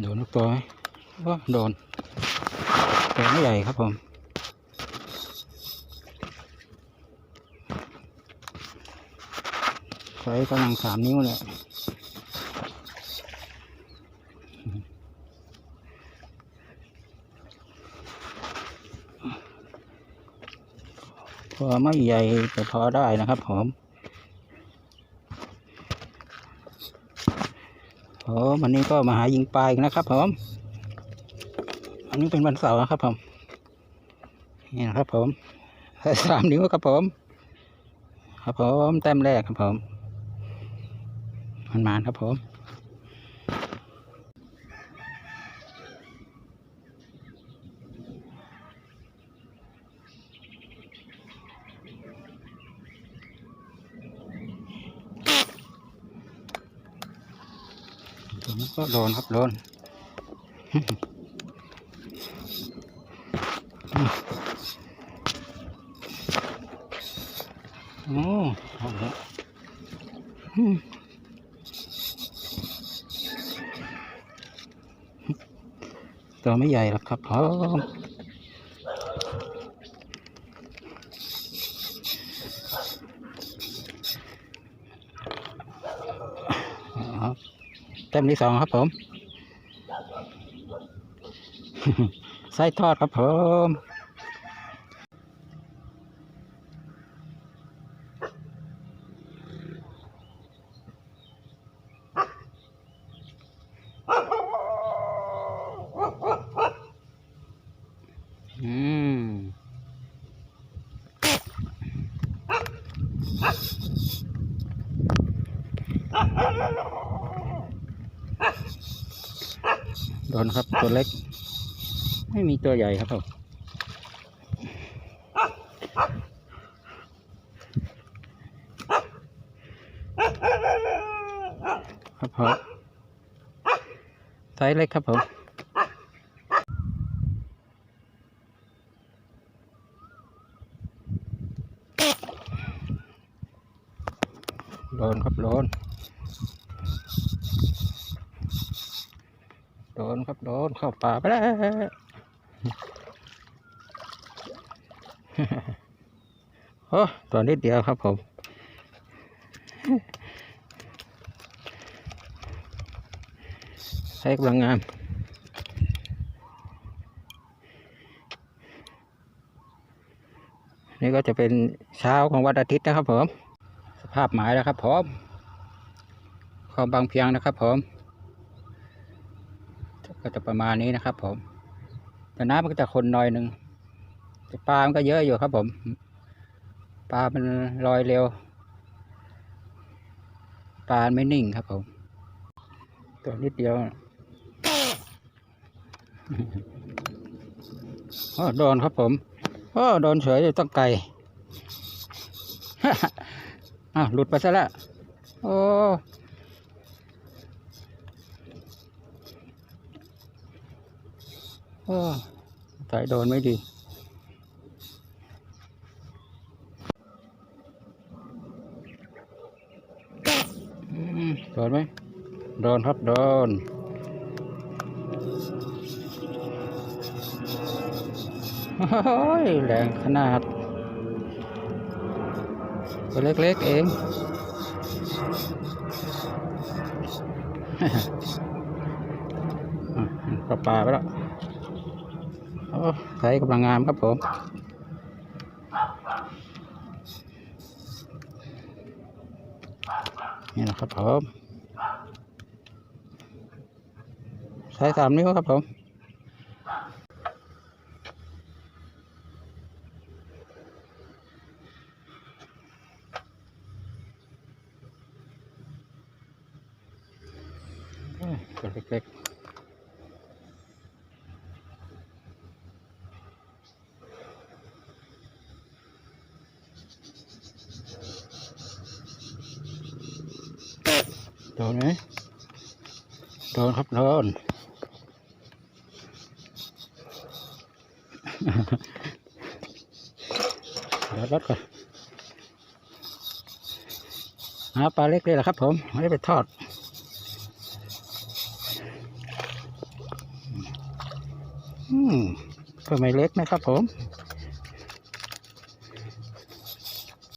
โดนลูกตัวไหมว่าโดนตัวไม่ใหญ่ครับผมไซส์กำลังสามนิ้วเลยพอไม่ใหญ่แต่พอได้นะครับผม ผมวันนี้ก็มาหายิงปลาอีกนะครับผมอันนี้เป็นวันเสาร์นะครับผมนี่นะครับ ผมสามนิ้วครับผม ครับผมแต้มแรกครับผมมันมานครับผม ตัวนี้ก็โดนครับโดนโอ้เอตัวไม่ใหญ่หรอกครับผม ต็มที่สองครับผม ไส้ทอดครับผมอืม โดนครับตัวเล็ก ไม่มีตัวใหญ่ครับผมครับผมไซส์เล็กครับผมโดนครับโดน โดนครับโดนเข้าป่าไปแล้วโอ้ตัวนิดเดียวครับผมใช้กำลังงานนี่ก็จะเป็นเช้าของวันอาทิตย์นะครับผม สภาพหมายแล้วครับผมคลองบางเพียงนะครับผม ก็จะประมาณนี้นะครับ ผม แต่น้ำมันก็จะคนหน่อยหนึ่งแต่ปลามันก็เยอะอยู่ครับ ผม ปลามันลอยเร็ว ปลาไม่นิ่งครับ ผม ตัวนิดเดียวโอ้โดนครับผมโอ้โดนเฉยอยู่ต้องไกลอ้าวหลุดไปซะแล้วโอ้ โอ้สายโดนไม่ดี โดนไหม โดนครับ โดนโอ้ยแรงขนาด ตัวเล็กๆเองอะก็ปลาไปแล้ว ใช้กำลังงามครับผมนี่นะครับผมใช้สามนิ้วครับผมเอ้ยตัวเล็กๆ โดนไหมโดนครับโดนเดี๋ยวรถก่อนหาปลาเล็กเลยเหรอครับ ผมไม่ได้ไปทอดอืมตัวไม่เล็กนะครับผม